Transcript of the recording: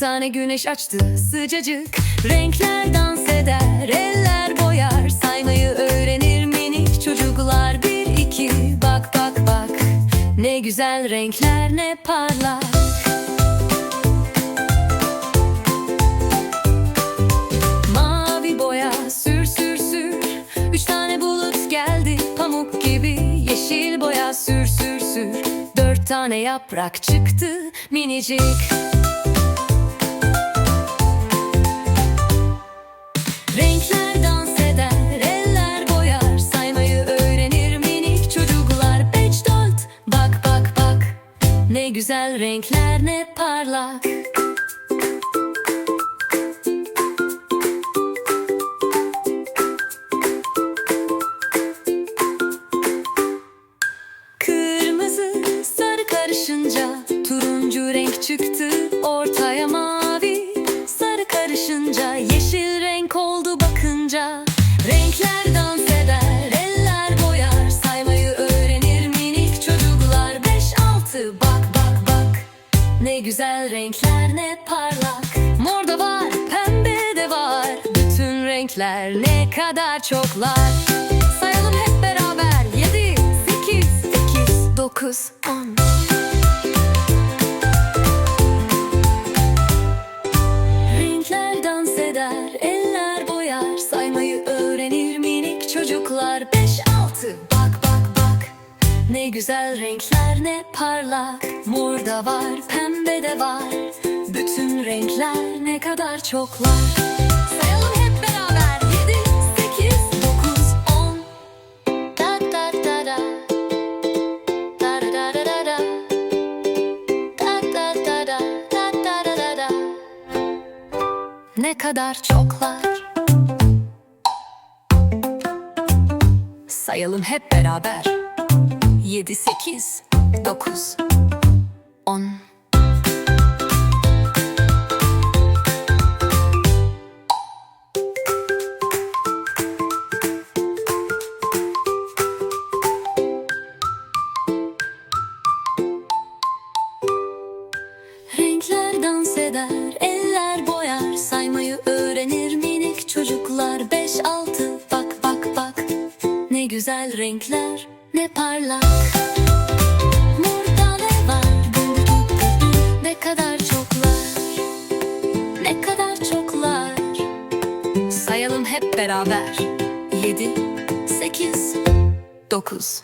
tane güneş açtı sıcacık. Renkler dans eder, eller boyar. Saymayı öğrenir minik çocuklar. Bir iki bak bak bak. Ne güzel renkler ne parlak Mavi boya sür sür sür. Üç tane bulut geldi pamuk gibi. Yeşil boya sür sür sür. Dört tane yaprak çıktı minicik Ne güzel renkler ne parlak. Kırmızı sarı karışınca turuncu renk çıktı ortaya mavi. Sarı karışınca yeşil renk oldu bakınca güzel renkler ne parlak. Mor da var pembe de var. Bütün renkler ne kadar çoklar güzel renkler ne parlak. Mor da var, pembe de var. Bütün renkler ne kadar çoklar. Sayalım hep beraber. Yedi, sekiz, dokuz, on. Da da da da. Da da da da da Da. Da da da Da. Da da da da ne kadar çoklar. Sayalım hep beraber Yedi, sekiz, dokuz, on. Renkler dans eder, eller boyar. Saymayı öğrenir minik çocuklar. Beş altı, bak bak bak. Ne güzel renkler, ne parlak. Morda ne var, Ne kadar çoklar? Ne kadar çoklar? Sayalım hep beraber. Yedi, sekiz, dokuz